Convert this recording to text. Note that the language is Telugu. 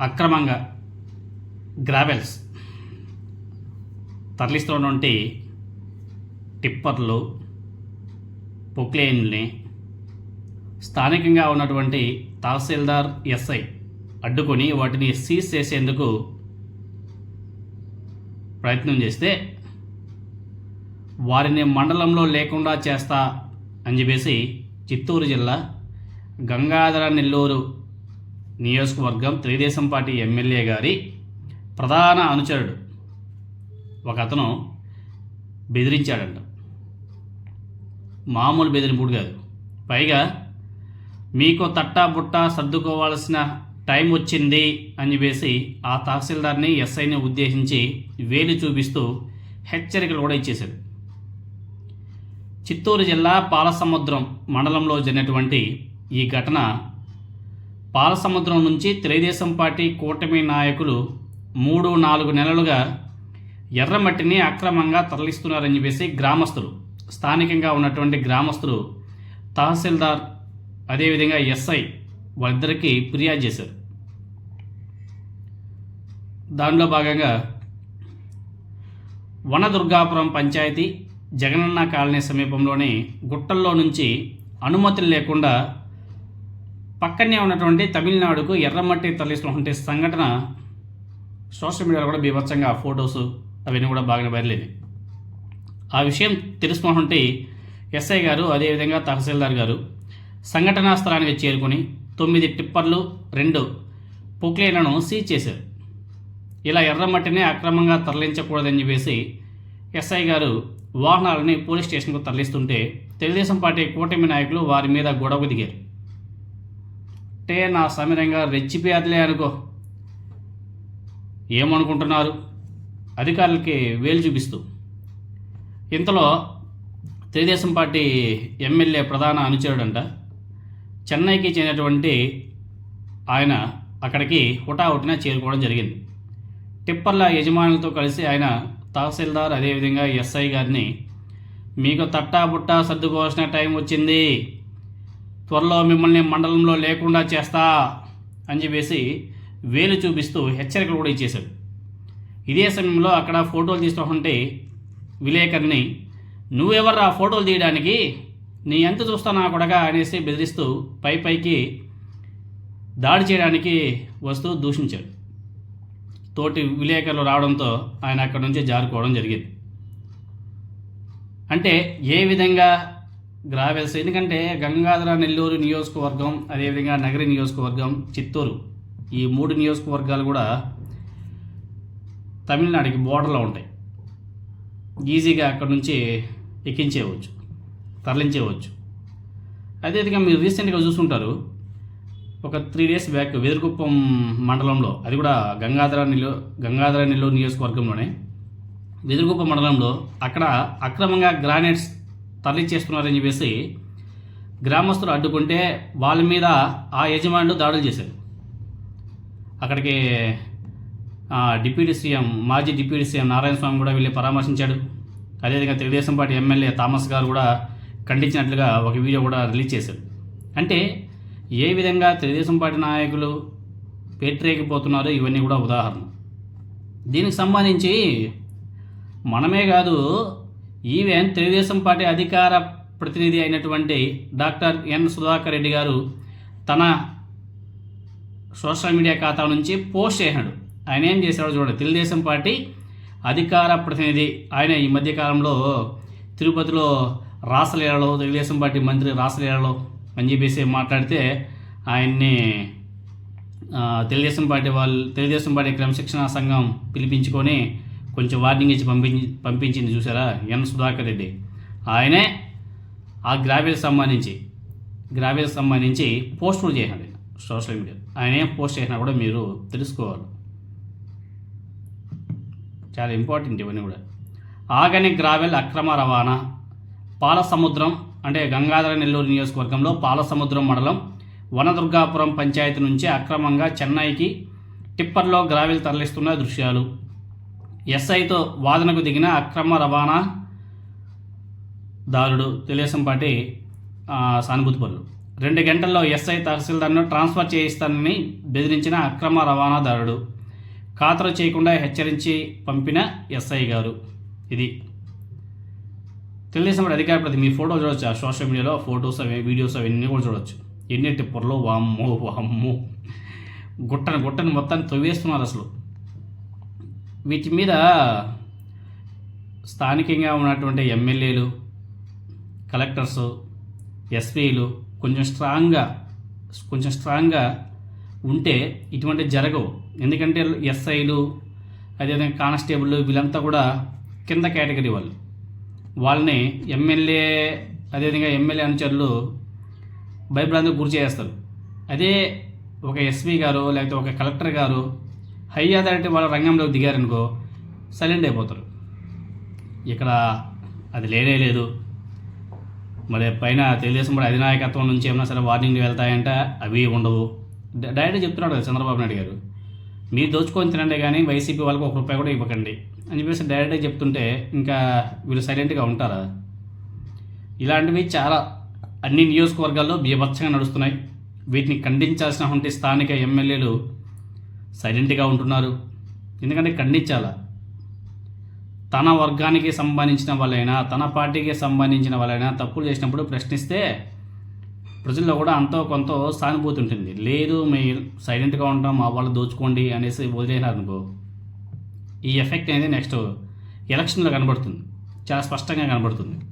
అక్రమంగా గ్రావెల్స్ తరలిస్తున్నటువంటి టిప్పర్లు పొక్లేన్లని స్థానికంగా ఉన్నటువంటి తహసీల్దార్ ఎస్ఐ అడ్డుకొని వాటిని సీజ్ చేసేందుకు ప్రయత్నం చేస్తే వారిని మండలంలో లేకుండా చేస్తా అని చెప్పేసి చిత్తూరు జిల్లా గంగాధర నెల్లూరు నియోజకవర్గం తెలుగుదేశం పార్టీ ఎమ్మెల్యే గారి ప్రధాన అనుచరుడు. ఒక అతను బెదిరించాడంట. మామూలు బెదిరింపుడు కాదు. పైగా మీకు తట్టా బుట్ట సర్దుకోవాల్సిన టైం వచ్చింది అని చెప్పేసి ఆ తహసీల్దార్ని ఎస్ఐని ఉద్దేశించి వేలు చూపిస్తూ హెచ్చరికలు కూడా ఇచ్చేశాడు. చిత్తూరు జిల్లా పాలసముద్రం మండలంలో జరిగినటువంటి ఈ ఘటన పాలసముద్రం నుంచి తెలుగుదేశం పార్టీ కూటమి నాయకులు మూడు నాలుగు నెలలుగా ఎర్రమట్టిని అక్రమంగా తరలిస్తున్నారని చెప్పేసి గ్రామస్తులు స్థానికంగా ఉన్నటువంటి గ్రామస్తులు తహసీల్దార్ అదేవిధంగా ఎస్ఐ వాళ్ళిద్దరికీ ఫిర్యాదు చేశారు. దానిలో భాగంగా వనదుర్గాపురం పంచాయతీ జగనన్న కాలనీ సమీపంలోని గుట్టల్లో నుంచి అనుమతులు లేకుండా పక్కనే ఉన్నటువంటి తమిళనాడుకు ఎర్రమట్టి తరలిస్తున్నటువంటి సంఘటన సోషల్ మీడియాలో కూడా బీభత్సంగా ఆ ఫొటోస్ అవన్నీ కూడా బాగా బయలుదేరి ఆ విషయం తెలుసుకున్నటువంటి ఎస్ఐ గారు అదేవిధంగా తహసీల్దార్ గారు సంఘటనా స్థలానికి చేరుకొని తొమ్మిది టిప్పర్లు రెండు పొక్లేలను సీజ్ చేశారు. ఇలా ఎర్రమట్టిని అక్రమంగా తరలించకూడదని చెప్పేసి ఎస్ఐ గారు వాహనాలని పోలీస్ స్టేషన్కు తరలిస్తుంటే తెలుగుదేశం పార్టీ కూటమి నాయకులు వారి మీద గొడవకు దిగారు. అంటే నా సమీరంగా రెచ్చిపోయాదులే అనుకో. ఏమనుకుంటున్నారు? అధికారులకి వేలు చూపిస్తూ. ఇంతలో తెలుగుదేశం పార్టీ ఎమ్మెల్యే ప్రధాన అనుచరుడంట. చెన్నైకి చెందినటువంటి ఆయన అక్కడికి హుటాహుటిన చేరుకోవడం జరిగింది. టిప్పర్ల యజమానులతో కలిసి ఆయన తహసీల్దార్ అదేవిధంగా ఎస్ఐ గారిని మీకు తట్టా బుట్టా సర్దుకోవాల్సిన టైం వచ్చింది. త్వరలో మిమ్మల్ని మండలంలో లేకుండా చేస్తా అని చెప్పేసి వేలు చూపిస్తూ హెచ్చరికలు కూడా ఇచ్చేశాడు. ఇదే సమయంలో అక్కడ ఫోటోలు తీస్తుంటే విలేకరిని నువ్వెవర్రా ఫోటోలు తీయడానికి? నీ ఎంత చూస్తానా కొడగా అనేసి బెదిరిస్తూ పై పైకి దాడి చేయడానికి వస్తూ దూషించాడు. తోటి విలేకరులు రావడంతో ఆయన అక్కడి నుంచి జారుకోవడం జరిగింది. అంటే ఏ విధంగా గ్రావెల్స్. ఎందుకంటే గంగాధర నెల్లూరు నియోజకవర్గం అదేవిధంగా నగరి నియోజకవర్గం చిత్తూరు. ఈ మూడు నియోజకవర్గాలు కూడా తమిళనాడుకి బోర్డర్లో ఉంటాయి. ఈజీగా అక్కడ నుంచి ఎక్కించేయవచ్చు తరలించేయవచ్చు అదేవిధంగా మీరు రీసెంట్గా చూసుంటారు ఒక త్రీ డేస్ బ్యాక్ వెదురుకుప్పం మండలంలో అది కూడా గంగాధర నిలు గంగాధర నెల్లూరు నియోజకవర్గంలోనే వెదురుకుప్ప మండలంలో అక్కడ అక్రమంగా గ్రానైట్స్ తరలించేస్తున్నారని చెప్పేసి గ్రామస్తులు అడ్డుకుంటే వాళ్ళ మీద ఆ యజమానులు దాడులు చేశారు. అక్కడికి డిప్యూటీ సీఎం మాజీ డిప్యూటీ సీఎం నారాయణ స్వామి కూడా వెళ్ళి పరామర్శించాడు. అదేవిధంగా తెలుగుదేశం పార్టీ ఎమ్మెల్యే థామస్ గారు కూడా ఖండించినట్లుగా ఒక వీడియో కూడా రిలీజ్ చేశారు. అంటే ఏ విధంగా తెలుగుదేశం పార్టీ నాయకులు పేట్రేకిపోతున్నారో ఇవన్నీ కూడా ఉదాహరణ దీనికి సంబంధించి మనమే కాదు ఈవెన్ తెలుగుదేశం పార్టీ అధికార ప్రతినిధి అయినటువంటి డాక్టర్ ఎన్ సుధాకర్ రెడ్డి గారు తన సోషల్ మీడియా ఖాతా నుంచి పోస్ట్ చేశాడు. ఆయన ఏం చేశాడో చూడండి. తెలుగుదేశం పార్టీ అధికార ప్రతినిధి. ఆయన ఈ మధ్యకాలంలో తిరుపతిలో రాసలీలలో తెలుగుదేశం పార్టీ మంత్రి రాసలీలలో అని చెప్పేసి మాట్లాడితే ఆయన్ని తెలుగుదేశం పార్టీ వాళ్ళు తెలుగుదేశం పార్టీ క్రమశిక్షణా సంఘం పిలిపించుకొని కొంచెం వార్నింగ్ ఇచ్చి పంపించి పంపించింది చూసారా? ఎన్ సుధాకర్ రెడ్డి. ఆయనే ఆ గ్రావెల్ సంబంధించి గ్రావెల్ సంబంధించి పోస్ట్ కూడా చేయండి సోషల్ మీడియా. ఆయన ఏం పోస్ట్ చేసినా కూడా మీరు తెలుసుకోవాలి. చాలా ఇంపార్టెంట్ ఇవన్నీ కూడా. ఆగని గ్రావెల్ అక్రమ రవాణా పాలసముద్రం అంటే గంగాధర నెల్లూరు నియోజకవర్గంలో పాలసముద్రం మండలం వనదుర్గాపురం పంచాయతీ నుంచి అక్రమంగా చెన్నైకి టిప్పర్లో గ్రావెల్ తరలిస్తున్న దృశ్యాలు. ఎస్ఐతో వాదనకు దిగిన అక్రమ రవాణా దారుడు తెలుగుదేశం పార్టీ సానుభూతి రెండు గంటల్లో ఎస్ఐ తహసీల్దార్ను ట్రాన్స్ఫర్ చేయిస్తానని బెదిరించిన అక్రమ రవాణాదారుడు ఖాతరు చేయకుండా హెచ్చరించి పంపిన ఎస్ఐ గారు. ఇది. తెలుగుదేశం అధికార ప్రతి మీ ఫోటో చూడొచ్చు? ఆ సోషల్ మీడియాలో ఫొటోస్ అవి వీడియోస్ అవన్నీ కూడా చూడొచ్చు. ఎన్ని టిప్పర్లు వామ్మో వామ్మో. గుట్టను గుట్టను మొత్తాన్ని తవ్వేస్తున్నారు అసలు. వీటి మీద స్థానికంగా ఉన్నటువంటి ఎమ్మెల్యేలు కలెక్టర్స్ ఎస్పీలు కొంచెం స్ట్రాంగ్గా కొంచెం స్ట్రాంగ్గా ఉంటే ఇటువంటి జరగవు. ఎందుకంటే ఎస్ఐలు అదేవిధంగా కానిస్టేబుల్ వీళ్ళంతా కూడా కింద కేటగిరీ వాళ్ళు. వాళ్ళని ఎమ్మెల్యే అదేవిధంగా ఎమ్మెల్యే అనుచరులు భయభ్రాంతికి గురి చేస్తారు అదే ఒక ఎస్పీ గారు లేకపోతే ఒక కలెక్టర్ గారు హై అథారిటీ వాళ్ళ రంగంలోకి దిగారనుకో సైలెంట్ అయిపోతారు. ఇక్కడ అది లేనే లేదు. మరి పైన తెలుగుదేశం కూడా అధినాయకత్వం నుంచి ఏమైనా సరే వార్నింగ్లు వెళ్తాయంటే అవి ఉండవు. డైరెక్ట్ చెప్తున్నాడు కదా చంద్రబాబు నాయుడు గారు. మీరు దోచుకొని తినండి కానీ వైసీపీ వాళ్ళకి ఒక రూపాయి కూడా ఇవ్వకండి అని చెప్పేసి డైరెక్ట్గా చెప్తుంటే ఇంకా వీళ్ళు సైలెంట్గా ఉంటారా? ఇలాంటివి చాలా అన్ని నియోజకవర్గాల్లో బీభత్సంగా నడుస్తున్నాయి. వీటిని ఖండించాల్సినటువంటి స్థానిక ఎమ్మెల్యేలు సైలెంట్గా ఉంటున్నారు. ఎందుకంటే ఖండించాలా? తన వర్గానికి సంబంధించిన వాళ్ళైనా తన పార్టీకి సంబంధించిన వాళ్ళైనా తప్పులు చేసినప్పుడు ప్రశ్నిస్తే ప్రజల్లో కూడా అంతో కొంత సానుభూతి ఉంటుంది. లేదు మేము సైలెంట్గా ఉంటాం మా వాళ్ళు దోచుకోండి అనేసి వదిలేనారు అనుకో ఈ ఎఫెక్ట్ అనేది నెక్స్ట్ ఎలక్షన్లో కనబడుతుంది. చాలా స్పష్టంగా కనబడుతుంది.